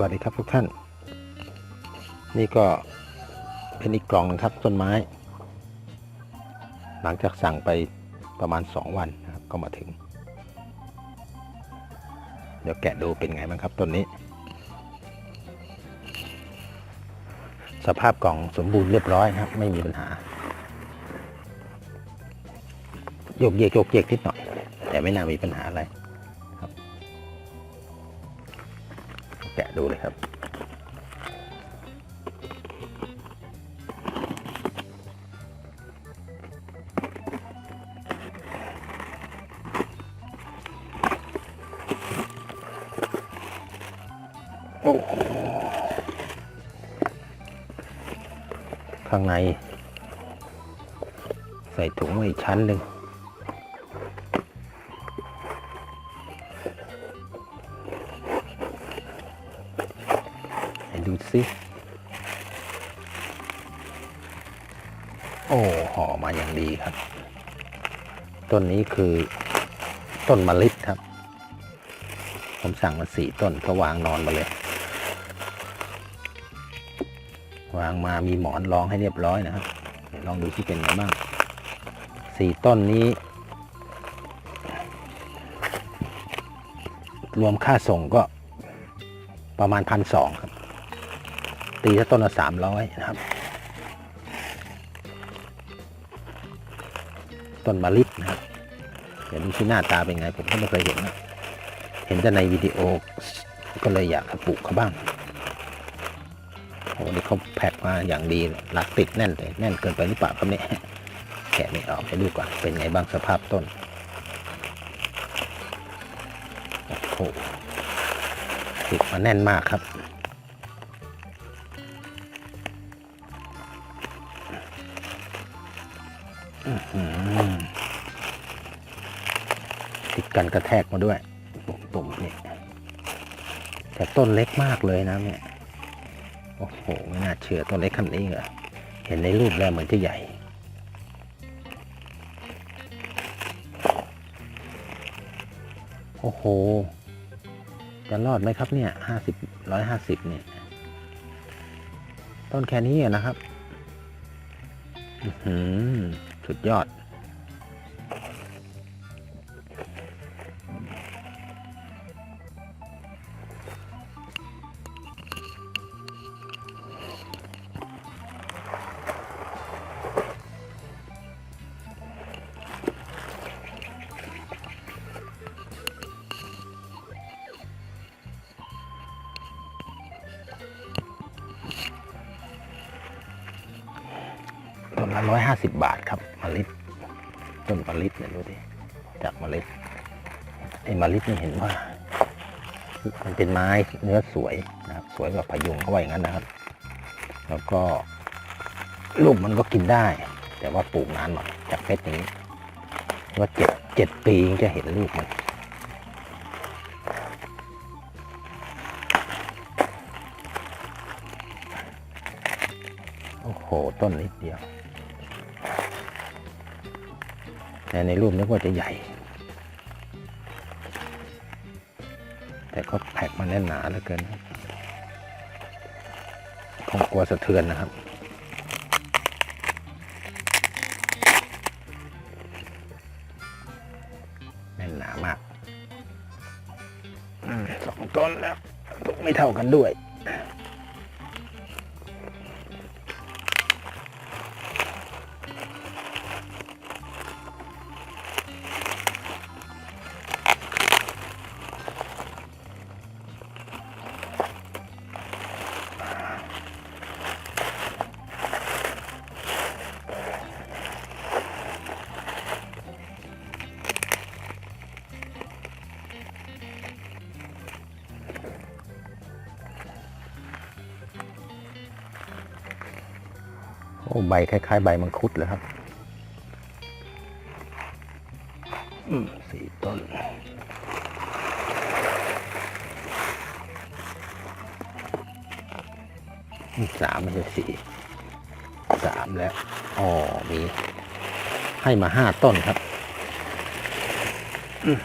วัสดีครับทุกท่าน นี่ก็เป็นอีกกล่องหนึงครับต้นไม้ หลังจากสั่งไปประมาณ 2 วันนะครับก็มาถึง เดี๋ยวแกะดูเป็นไงบ้างครับต้นนี้ สภาพกล่องสมบูรณ์เรียบร้อยครับ ไม่มีปัญหาโยกเยกโยกเยกนิดหน่อย แต่ไม่น่ามีปัญหาอะไร ดูเลยครับ โอ้ข้างใน ใส่ถุงไว้อีกชั้นหนึ่ง สิโอ้ห่อมาอย่างดีครับ ต้นนี้คือต้นมะลิครับ ผมสั่งมาสี่ต้นก็วางนอนมาเลย วางมามีหมอนรองให้เรียบร้อยนะครับลองดูที่เป็นไงบ้างสี่ต้นนี้ รวมค่าส่งก็ประมาณพันสองครับ ตีถ้าต้นละสามร้อยนะครับ ต้นมะลินะครับ เดี๋ยวดูที่หน้าตาเป็นไง ผมก็ไม่เคยเห็นนะเห็นแต่ในวิดีโอก็เลยอยากปลูกเขาบ้างโอ้นี่เขาแพ็คมาอย่างดีเลยหลักติดแน่นเลยแน่นเกินไปหรือเปล่าครับเนี่ยแกะไม่ออกให้ดูก่อนเป็นไงบ้างสภาพต้นโอ้โหติดมาแน่นมากครับ กันกระแทกมาด้วยตุ่มนี่แต่ต้นเล็กมากเลยนะเนี่ยโอ้โหไม่น่าเชื่อต้นเล็กขนาดนี้เหรอเห็นในรูปแล้วเหมือนจะใหญ่โอ้โห จะรอดไหมครับเนี่ยห้าสิบร้อยห้าสิบเนี่ย ต้นแค่นี้นะครับหือสุดยอด ละร้อยห้าสิบบาทครับมะลิต้นมะลิเนี่ยดูดิจากมะลิไอ้มะลินี่เห็นว่า มันเป็นไม้เนื้อสวยนะครับ สวยแบบพยุงเขาไว่าอย่างนั้นนะครับ แล้วก็ลูกมันก็กินได้ แต่ว่าปลูกนานหน่อยจากเพชรนี้ว่าเจ็ดเจ็ดปีถึงจะเห็นลูกมันโอ้โห ต้นนิดเดียว แต่ในรูปนึกว่าจะใหญ่ แต่ก็แพ็กมาแน่นหนาเหลือเกินคงกลัวสะเทือนนะครับแน่นหนามากอมสองต้นแล้วไม่เท่ากันด้วย โอ้ใบคล้ายๆ ใบมังคุดเลยครับอืมสี่ต้น สามไม่ใช่สี่สามแล้ว อ๋อ มี ให้มาห้าต้นครับอืม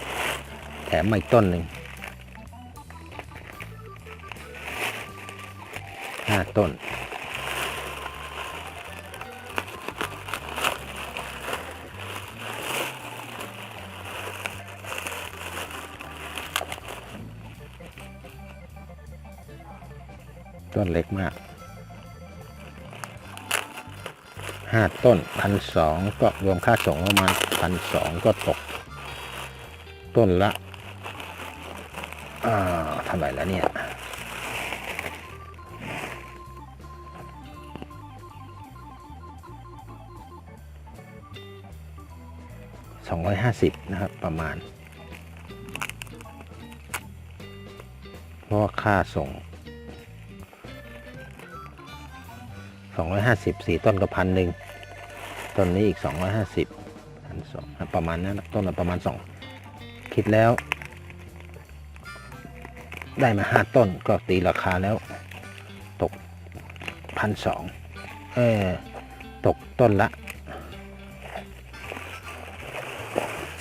แถมมาอีกต้นหนึ่งห้าต้น ต้นเล็กมากห้าต้นพันสองก็รวมค่าส่งประมาณพันสองก็ตก ต้นละอ่าเท่าไหร่แล้วเนี่ยสองร้อยห้าสิบนะครับประมาณ เพราะค่าส่ง สองร้อยห้าสิบสี่ต้นก็พันหนึ่งต้นนี้อีกสองร้อยห้าสิบพันสองประมาณนั้นนะต้นละประมาณสองคิดแล้ว ได้มาห้าต้นก็ตีราคาแล้ว ตกพันสองเออตกต้นละ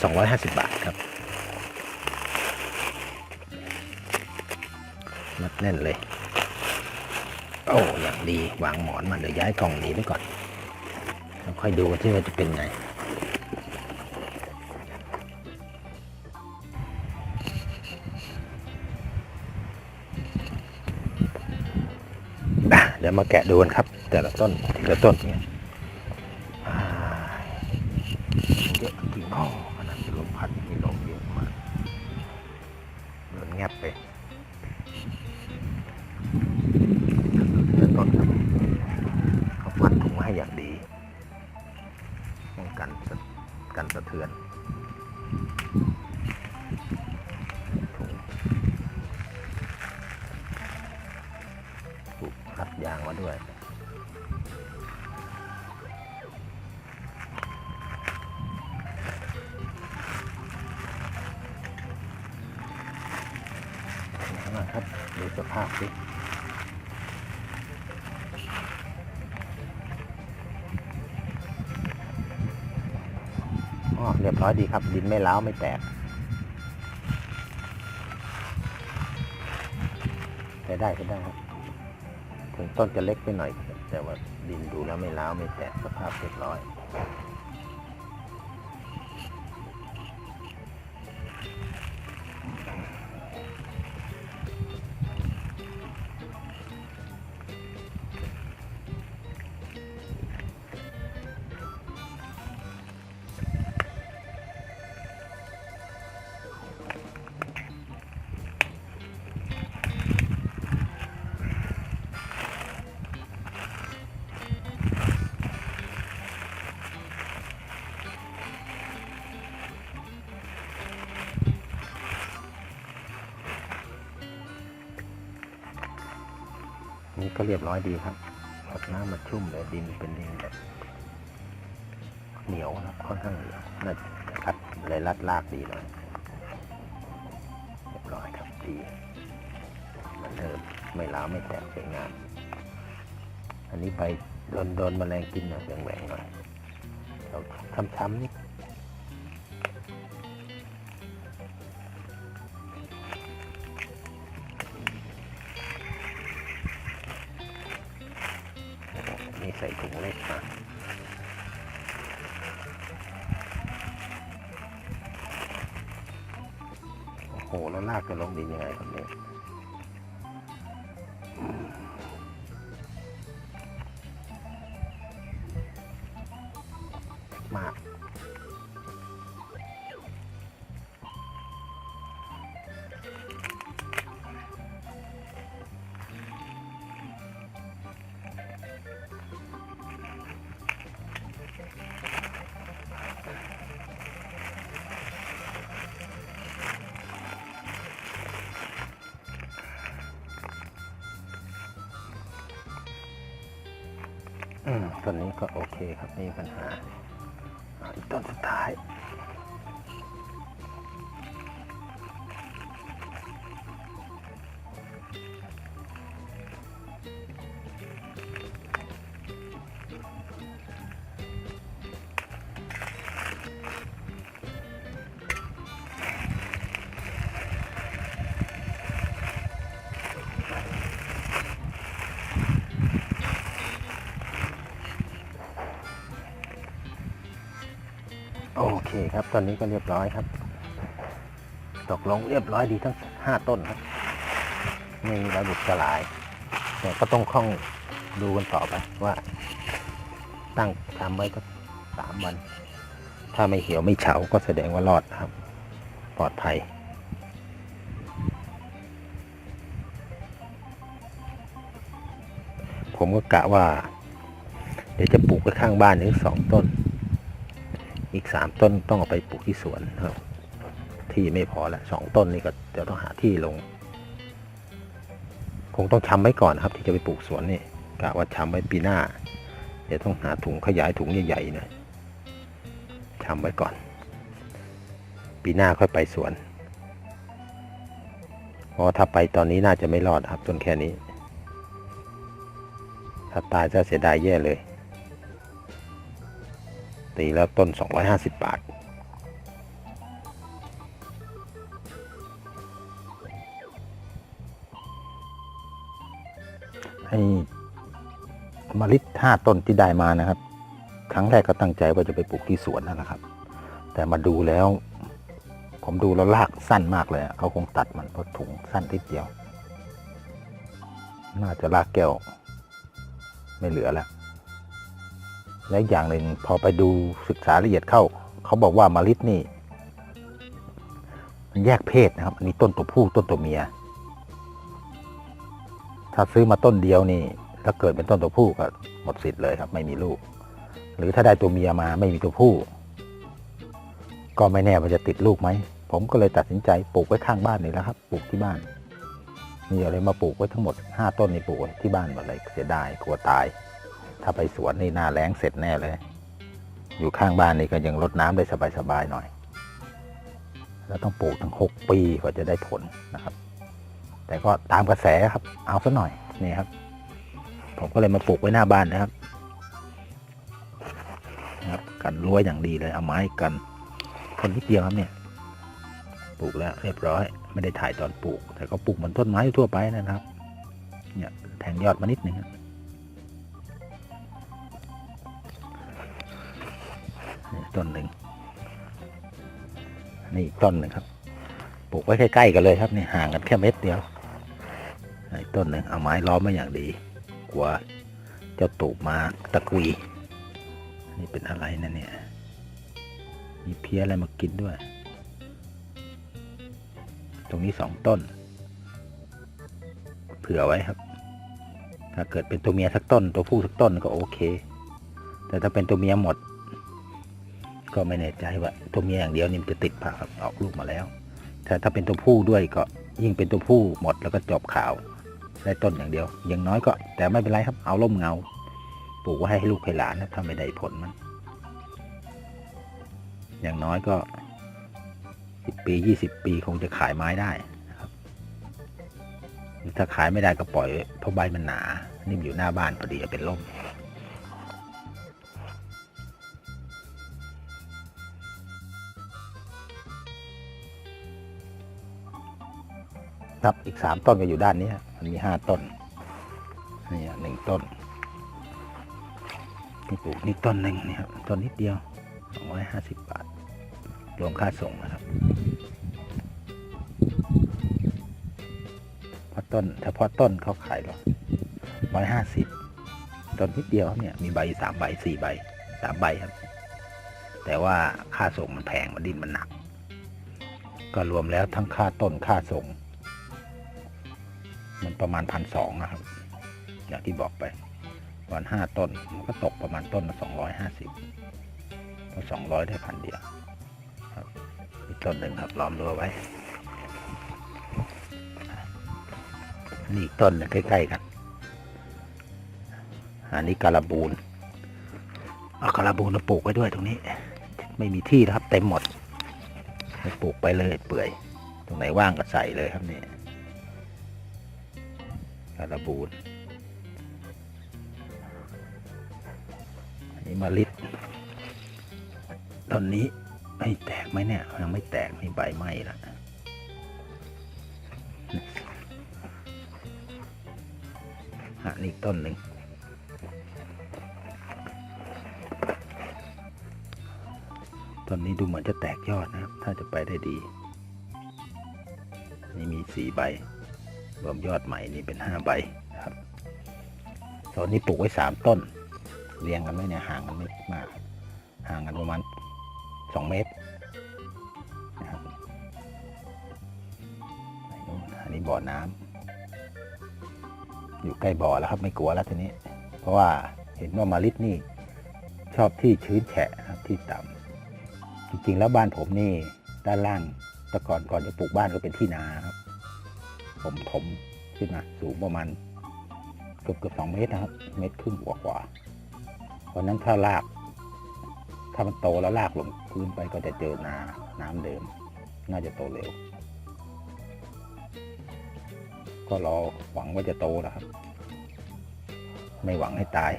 สองร้อยห้าสิบบาทครับมัดแน่นเลย โอ้อย่างดีวางหมอนมาเดี๋ยวย้ายกล่องนี้ไปก่อนแล้วค่อยดูที่ว่าจะเป็นไง เดี๋ยวมาแกะดูกันครับ แต่ละต้นทีละต้นเนี่ยเยอะจริงอ๋อขนาดลมพัดมีลมเยอะมากโดนแงบไป เรียบร้อยดีครับ ดินไม่ล้าวไม่แตกแต่ได้ก็ได้ครับ ถึงต้นจะเล็กไปหน่อย แต่ว่าดินดูแล้วไม่ล้าวไม่แตกสภาพเรียบร้อย เรียบร้อยดีครับรดน้ำมาชุ่มเลยดินเป็นดินแบบเหนียวนะครับค่อนข้างเหนียวน่าจะัดเลยรัดลากดีหน่อยเรียบร้อยครับดีเหมือนเดิมไม่ล้าไม่แตกสวยงามอันนี้ไปโดนโดนแมลงกินหน่อยแหว่งๆหน่อยเราช้ำๆนิด โอ้โหแล้วลากจะลงดินยังไงครับเนี่ย อืมต้นนี้ก็โอเคครับไม่มีปัญหาอีกต้นสุดท้าย ครับ ตอนนี้ก็เรียบร้อยครับ ตกลงเรียบร้อยดีทั้งห้าต้นครับไม่มีระบุสลาย แต่ก็ต้องคล่องดูกันต่อไปว่า ตั้งทำไว้สักสามวัน ถ้าไม่เหี่ยวไม่เฉาก็แสดงว่ารอดนะครับ ปลอดภัยผมก็กะว่า เดี๋ยวจะปลูกไว้ข้างบ้านอีกสองต้น อีกสามต้นต้องเอาไปปลูกที่สวนครับ ที่ไม่พอละสองต้นนี่ก็เดี๋ยวต้องหาที่ลง คงต้องชำไว้ก่อนครับ ที่จะไปปลูกสวนนี่กะว่าชำไว้ปีหน้า เดี๋ยวต้องหาถุงขยายถุงใหญ่ๆนะชำไว้ก่อน ปีหน้าค่อยไปสวนเพราะถ้าไปตอนนี้น่าจะไม่รอดครับต้นแค่นี้ ถ้าตายจะเสียดายแย่เลย ตีแล้วต้น 250 บาท ให้มลิห้าต้นที่ได้มานะครับ ครั้งแรกก็ตั้งใจว่าจะไปปลูกที่สวนนั่นแหละครับ แต่มาดูแล้ว ผมดูแล้วลากสั้นมากเลยเขาคงตัดมันเพราะถุงสั้นทีเดียว น่าจะลากแก้ว ไม่เหลือแล้ว และอีกอย่างหนึ่งพอไปดูศึกษาละเอียดเข้า เขาบอกว่ามาลิดนี่มันแยกเพศนะครับ อันนี้ต้นตัวผู้ต้นตัวเมีย ถ้าซื้อมาต้นเดียวนี่ถ้าเกิดเป็นต้นตัวผู้ก็หมดสิทธิ์เลยครับ ไม่มีลูก หรือถ้าได้ตัวเมียมาไม่มีตัวผู้ ก็ไม่แน่ว่าจะติดลูกไหม ผมก็เลยตัดสินใจปลูกไว้ข้างบ้านนี่แหละครับ ปลูกที่บ้านมีอะไรมาปลูกไว้ทั้งหมดห้าต้นนี่ปลูกที่บ้านหมดเลยเสียดายกลัวตาย ถ้าไปสวนนี่หน้าแล้งเสร็จแน่เลย อยู่ข้างบ้านนี่ก็ยังรดน้ำได้สบายๆหน่อย แล้วต้องปลูกถึงหกปีกว่าจะได้ผลนะครับ แต่ก็ตามกระแสครับ เอาซะหน่อยนี่ครับ ผมก็เลยมาปลูกไว้หน้าบ้านนะครับนะครับกันรั้วอย่างดีเลยเอาไม้กันคนนิดเดียวครับเนี่ยปลูกแล้วเรียบร้อย ไม่ได้ถ่ายตอนปลูก แต่ก็ปลูกเหมือนต้นไม้ทั่วไปนะครับ เนี่ยแทงยอดมานิดหนึ่งครับ ต้นหนึ่งนี่อีกต้นหนึ่งครับ ปลูกไว้ใกล้ๆกันเลยครับนี่ห่างกันแค่เม็ดเดียวอีกต้นหนึ่งเอาไม้ล้อมไว้อย่างดี กลัวเจ้าตูบมาตะกุย นี่เป็นอะไรนะเนี่ย มีเพี้ยอะไรมากินด้วย ตรงนี้สองต้น เผื่อไว้ครับ ถ้าเกิดเป็นตัวเมียสักต้น ตัวผู้สักต้นก็โอเค แต่ถ้าเป็นตัวเมียหมด ก็ไม่แน่ใจว่าตัวเมียอย่างเดียวนี่มันจะติดผ่าออกลูกมาแล้ว แต่ถ้าเป็นตัวผู้ด้วยก็ยิ่งเป็นตัวผู้หมดแล้วก็จบข่าวได้ต้นอย่างเดียว อย่างน้อยก็ แต่ไม่เป็นไรครับเอาล่มเงา ปลูกไว้ให้ลูกให้หลานนะถ้าไม่ได้ผลมัน อย่างน้อยก็สิบปียี่สิบปีคงจะขายไม้ได้นะครับ ถ้าขายไม่ได้ก็ปล่อยเพราะใบมันหนานี่มอยู่หน้าบ้านพอดีจะเป็นร่ม ครับอีกสามต้นก็อยู่ด้านนี้มันมีห้าต้นนี่อะหนึ่งต้นนี่ปลูกนี่ต้นหนึ่งนี่ครับต้นนิดเดียวสองร้อยห้าสิบบาทรวมค่าส่งนะครับพราะต้นเฉพาะต้นเขาขายหรอร้อยห้าสิบต้นนิดเดียวครับเนี่ยมีใบสามใบสี่ใบสามใบครับ แต่ว่าค่าส่งมันแพงมันดินมันหนัก ก็รวมแล้วทั้งค่าต้นค่าส่ง ประมาณพันสองนะครับ อย่างที่บอกไป วันห้าต้นมันก็ตกประมาณต้นละสองร้อยห้าสิบพอสองร้อยได้พันเดียวครับอีกต้นหนึ่งครับล้อมรั้วไว้นี่อีกต้นนึงใกล้ ๆ กัน อันนี้การาบูนเอาการาบูนมาปลูกไว้ด้วยตรงนี้ ไม่มีที่แล้วครับ เต็มหมดให้ปลูกไปเลยเปื่อย ตรงไหนว่างก็ใส่เลยครับนี่ การบูนอันนี้มาลิดต้นนี้ไม่แตกไหมเนี่ย ยังไม่แตกมีใบไหม้ล้วอันนี้อีกต้นหนึ่งต้นนี้ดูเหมือนจะแตกยอดนะครับ ถ้าจะไปได้ดี นี่มีสี่ใบ รวมยอดใหม่นี่เป็นห้าใบนะครับตอนนี้ปลูกไว้สามต้น เรียงกันไว้เนี่ยห่างกันไม่มาก ห่างกันประมาณสองเมตรนะครับอันนี้บ่อน้ำอยู่ใกล้บ่อแล้วครับไม่กลัวแล้วทีนี้ เพราะว่าเห็นว่ามาลิดนี่ ชอบที่ชื้นแฉะนะครับที่ต่ำจริงๆแล้วบ้านผมนี่ด้านล่างแต่ก่อนก่อนจะปลูกบ้านก็เป็นที่นาครับ ผมถมขึ้นมาสูงประมาณเกือบเกือบสองเมตรนะครับ เมตรครึ่งกว่ากว่าเพราะนั้นถ้าราก ถ้ามันโตแล้วรากลงพื้นไปก็จะเจอนาน้ำเดิม น่าจะโตเร็ว ก็รอหวังว่าจะโตนะครับ ไม่หวังให้ตาย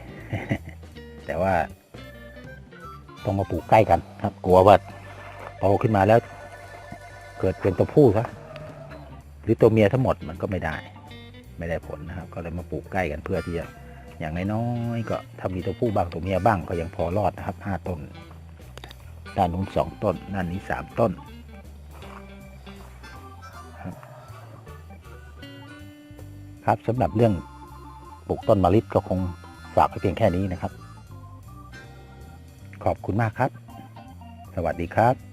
แต่ว่า ต้องมาปลูกใกล้กันครับ กลัวว่าโตขึ้นมาแล้ว เกิดเป็นตัวผู้ซะ หรือตัวเมียทั้งหมดมันก็ไม่ได้ ไม่ได้ผลนะครับ ก็เลยมาปลูกใกล้กันเพื่อที่จะอย่างน้อยๆก็ถ้ามีตัวผู้บ้างตัวเมียบ้างก็ยังพอรอดนะครับห้าต้นด้านนู้นสองต้นด้านนี้สามต้นครับครับสำหรับเรื่องปลูกต้นมะลิก็คงฝากไว้เพียงแค่นี้นะครับ ขอบคุณมากครับ สวัสดีครับ